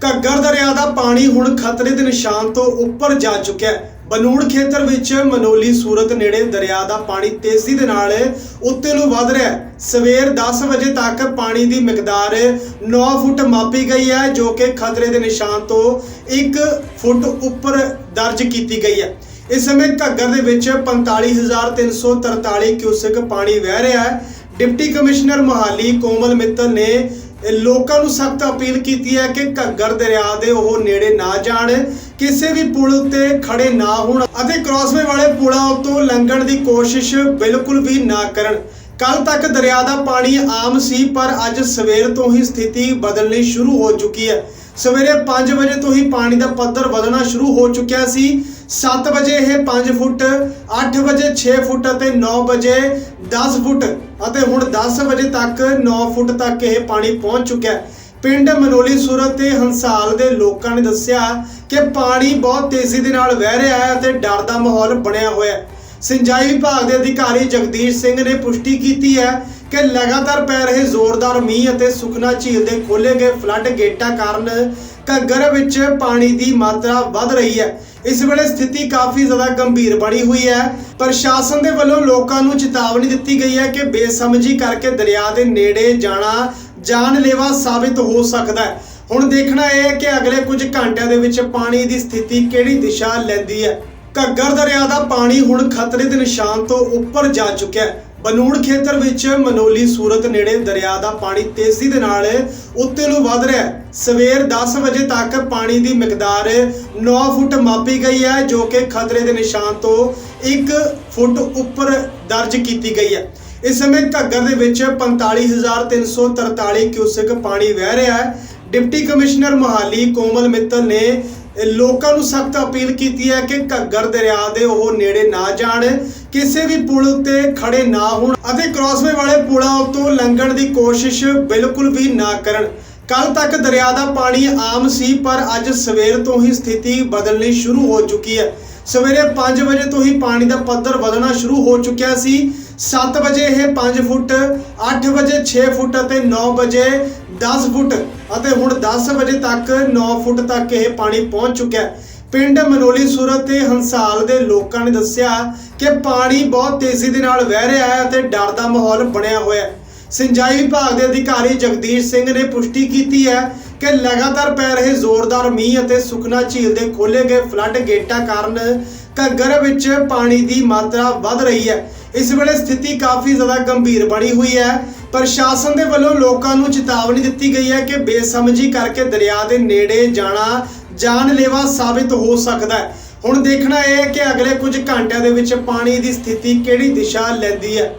ਘੱਗਰ ਦਰਿਆ ਦਾ ਪਾਣੀ ਹੁਣ ਖਤਰੇ ਦੇ ਨਿਸ਼ਾਨ ਤੋਂ ਉੱਪਰ ਜਾ ਚੁੱਕਿਆ ਹੈ। ਬਨੂੜ ਖੇਤਰ ਵਿੱਚ ਮਨੋਲੀ ਸੂਰਤ ਨੇੜੇ ਦਰਿਆ ਦਾ ਪਾਣੀ ਤੇਜ਼ੀ ਦੇ ਨਾਲ ਉੱਤੇ ਨੂੰ ਵਧ ਰਿਹਾ ਹੈ। ਸਵੇਰ 10 ਵਜੇ ਤੱਕ ਪਾਣੀ ਦੀ ਮਿਕਦਾਰ 9 ਫੁੱਟ ਮਾਪੀ ਗਈ ਹੈ, ਜੋ ਕਿ ਖਤਰੇ ਦੇ ਨਿਸ਼ਾਨ ਤੋਂ 1 ਫੁੱਟ ਉੱਪਰ ਦਰਜ ਕੀਤੀ ਗਈ ਹੈ। ਇਸ ਸਮੇਂ ਘੱਗਰ ਦੇ ਵਿੱਚ 45343 ਕਿਊਸਕ ਪਾਣੀ ਵਹਿ ਰਿਹਾ ਹੈ। ਡਿਪਟੀ ਕਮਿਸ਼ਨਰ ਮੋਹਾਲੀ ਕੋਮਲ ਮਿੱਤਲ ਨੇ ਲੋਕਾਂ ਨੂੰ ਸਖਤ ਅਪੀਲ ਕੀਤੀ ਹੈ ਕਿ ਘੱਗਰ ਦਰਿਆ ਦੇ ਉਹ ਨੇੜੇ ਨਾ ਜਾਣ, ਕਿਸੇ ਵੀ ਪੁਲ ਉੱਤੇ ਖੜੇ ਨਾ ਹੋਣ ਅਤੇ ਕ੍ਰਾਸਵੇ ਵਾਲੇ ਪੁਲਾਂ ਉੱਤੋਂ ਲੰਘਣ ਦੀ ਕੋਸ਼ਿਸ਼ ਬਿਲਕੁਲ ਵੀ ਨਾ ਕਰਨ। ਕੱਲ ਤੱਕ ਦਰਿਆ ਦਾ ਪਾਣੀ ਆਮ ਸੀ, ਪਰ ਅੱਜ ਸਵੇਰ ਤੋਂ ਹੀ ਸਥਿਤੀ ਬਦਲਣੀ ਸ਼ੁਰੂ ਹੋ ਚੁੱਕੀ ਹੈ। ਸਵੇਰੇ 5 ਵਜੇ ਤੋਂ ਹੀ ਪਾਣੀ ਦਾ ਪੱਧਰ ਵਧਣਾ ਸ਼ੁਰੂ ਹੋ ਚੁੱਕਿਆ ਸੀ। 7 ਵਜੇ ਇਹ 5 ਫੁੱਟ 8 ਵਜੇ 6 ਫੁੱਟ ਅਤੇ 9 ਵਜੇ 10 ਫੁੱਟ ਅਤੇ ਹੁਣ 10 ਵਜੇ ਤੱਕ 9 ਫੁੱਟ ਤੱਕ ਇਹ ਪਾਣੀ ਪਹੁੰਚ ਚੁੱਕਿਆ ਹੈ। ਪਿੰਡ ਮਨੋਲੀ ਸੂਰਤ ਤੇ ਹੰਸਾਲ ਦੇ ਲੋਕਾਂ ਨੇ ਦੱਸਿਆ ਕਿ ਪਾਣੀ ਬਹੁਤ ਤੇਜ਼ੀ ਦੇ ਨਾਲ ਵਹਿ ਰਿਹਾ ਹੈ ਅਤੇ ਡਰ ਦਾ ਮਾਹੌਲ ਬਣਿਆ ਹੋਇਆ ਹੈ। ਸਿੰਜਾਈ ਵਿਭਾਗ ਦੇ ਅਧਿਕਾਰੀ ਜਗਦੀਸ਼ ਸਿੰਘ ਨੇ ਪੁਸ਼ਟੀ ਕੀਤੀ ਹੈ ਕਿ ਲਗਾਤਾਰ ਪੈ ਰਹੇ ਜ਼ੋਰਦਾਰ ਮੀਂਹ ਅਤੇ ਸੁਖਨਾ ਝੀਲ ਦੇ ਖੋਲੇ ਗਏ ਫਲੱਡ ਗੇਟਾਂ ਕਾਰਨ ਘੱਗਰ ਵਿੱਚ ਪਾਣੀ ਦੀ ਮਾਤਰਾ ਵੱਧ ਰਹੀ ਹੈ। ਇਸ ਵੇਲੇ ਸਥਿਤੀ ਕਾਫੀ ਜ਼ਿਆਦਾ ਗੰਭੀਰ ਬਣੀ ਹੋਈ ਹੈ। ਪ੍ਰਸ਼ਾਸਨ ਦੇ ਵੱਲੋਂ ਲੋਕਾਂ ਨੂੰ ਚੇਤਾਵਨੀ ਦਿੱਤੀ ਗਈ ਹੈ ਕਿ ਬੇਸਮਝੀ ਕਰਕੇ ਦਰਿਆ ਦੇ ਨੇੜੇ ਜਾਣਾ ਜਾਨਲੇਵਾ ਸਾਬਿਤ ਹੋ ਸਕਦਾ ਹੈ। ਹੁਣ ਦੇਖਣਾ ਇਹ ਹੈ ਕਿ ਅਗਲੇ ਕੁਝ ਘੰਟਿਆਂ ਦੇ ਵਿੱਚ ਪਾਣੀ ਦੀ ਸਥਿਤੀ ਕਿਹੜੀ ਦਿਸ਼ਾ ਲੈਂਦੀ ਹੈ। ਘੱਗਰ ਦਰਿਆ ਦਾ ਪਾਣੀ ਹੁਣ ਖਤਰੇ ਦੇ ਨਿਸ਼ਾਨ ਤੋਂ ਉੱਪਰ ਜਾ ਚੁੱਕਿਆ ਹੈ। ਬਨੂੜ ਖੇਤਰ ਵਿੱਚ ਮਨੋਲੀ ਸੂਰਤ ਨੇੜੇ ਦਰਿਆ ਦਾ ਪਾਣੀ ਤੇਜ਼ੀ ਦੇ ਨਾਲ ਉੱਤੇ ਨੂੰ ਵਧ ਰਿਹਾ ਹੈ। ਸਵੇਰ 10 ਵਜੇ ਤੱਕ ਪਾਣੀ ਦੀ ਮਿਕਦਾਰ 9 ਫੁੱਟ ਮਾਪੀ ਗਈ ਹੈ, ਜੋ ਕਿ ਖਤਰੇ ਦੇ ਨਿਸ਼ਾਨ ਤੋਂ 1 ਫੁੱਟ ਉੱਪਰ ਦਰਜ ਕੀਤੀ ਗਈ ਹੈ। ਇਸ ਸਮੇਂ ਘੱਗਰ ਦੇ ਵਿੱਚ 45343 ਕਿਊਸਿਕ ਪਾਣੀ ਵਹਿ ਰਿਹਾ ਹੈ। ਡਿਪਟੀ ਕਮਿਸ਼ਨਰ ਮੋਹਾਲੀ ਕੋਮਲ ਮਿੱਤਲ ਨੇ ਲੋਕਾਂ ਨੂੰ ਸਖਤ ਅਪੀਲ ਕੀਤੀ ਹੈ ਕਿ ਘੱਗਰ ਦਰਿਆ ਦੇ ਉਹ ਨੇੜੇ ਨਾ ਜਾਣ, ਕਿਸੇ ਵੀ ਪੁਲ ਉੱਤੇ ਖੜੇ ਨਾ ਹੋਣ ਅਤੇ ਕ੍ਰਾਸਵੇ ਵਾਲੇ ਪੁਲਾਂ ਉੱਤੋਂ ਲੰਘਣ ਦੀ ਕੋਸ਼ਿਸ਼ ਬਿਲਕੁਲ ਵੀ ਨਾ ਕਰਨ। ਕੱਲ ਤੱਕ ਦਰਿਆ ਦਾ ਪਾਣੀ ਆਮ ਸੀ, ਪਰ ਅੱਜ ਸਵੇਰ ਤੋਂ ਹੀ ਸਥਿਤੀ ਬਦਲਣੀ ਸ਼ੁਰੂ ਹੋ ਚੁੱਕੀ ਹੈ। ਸਵੇਰੇ 5 ਵਜੇ ਤੋਂ ਹੀ ਪਾਣੀ ਦਾ ਪੱਧਰ ਵਧਣਾ ਸ਼ੁਰੂ ਹੋ ਚੁੱਕਿਆ ਸੀ। 7 ਵਜੇ ਇਹ 5 ਫੁੱਟ 8 ਵਜੇ 6 ਫੁੱਟ ਅਤੇ 9 ਵਜੇ 10 ਫੁੱਟ ਅਤੇ ਹੁਣ 10 ਵਜੇ ਤੱਕ 9 ਫੁੱਟ ਤੱਕ ਇਹ ਪਾਣੀ ਪਹੁੰਚ ਚੁੱਕਿਆ ਹੈ। ਪਿੰਡ ਮਨੋਲੀ ਸੂਰਤ ਤੇ ਹੰਸਾਲ ਦੇ ਲੋਕਾਂ ਨੇ ਦੱਸਿਆ ਕਿ ਪਾਣੀ ਬਹੁਤ ਤੇਜ਼ੀ ਦੇ ਨਾਲ ਵਹਿ ਰਿਹਾ ਹੈ ਅਤੇ ਡਰ ਦਾ ਮਾਹੌਲ ਬਣਿਆ ਹੋਇਆ ਹੈ। ਸਿੰਜਾਈ ਵਿਭਾਗ ਦੇ ਅਧਿਕਾਰੀ ਜਗਦੀਸ਼ ਸਿੰਘ ਨੇ ਪੁਸ਼ਟੀ ਕੀਤੀ ਹੈ ਕਿ ਲਗਾਤਾਰ ਪੈ ਰਹੇ ਜ਼ੋਰਦਾਰ ਮੀਂਹ ਅਤੇ ਸੁਖਨਾ ਝੀਲ ਦੇ ਖੋਲੇ ਗਏ ਫਲੱਡ ਗੇਟਾਂ ਕਾਰਨ ਘੱਗਰ ਵਿੱਚ ਪਾਣੀ ਦੀ ਮਾਤਰਾ ਵੱਧ ਰਹੀ ਹੈ। ਇਸ ਵੇਲੇ ਸਥਿਤੀ ਕਾਫੀ ਜ਼ਿਆਦਾ ਗੰਭੀਰ ਬਣੀ ਹੋਈ ਹੈ। ਪ੍ਰਸ਼ਾਸਨ ਦੇ ਵੱਲੋਂ ਲੋਕਾਂ ਨੂੰ ਚੇਤਾਵਨੀ ਦਿੱਤੀ ਗਈ ਹੈ ਕਿ ਬੇਸਮਝੀ ਕਰਕੇ ਦਰਿਆ ਦੇ ਨੇੜੇ ਜਾਣਾ ਜਾਨਲੇਵਾ ਸਾਬਿਤ ਹੋ ਸਕਦਾ ਹੈ। ਹੁਣ ਦੇਖਣਾ ਇਹ ਹੈ ਕਿ ਅਗਲੇ ਕੁਝ ਘੰਟਿਆਂ ਦੇ ਵਿੱਚ ਪਾਣੀ ਦੀ ਸਥਿਤੀ ਕਿਹੜੀ ਦਿਸ਼ਾ ਲੈਂਦੀ ਹੈ।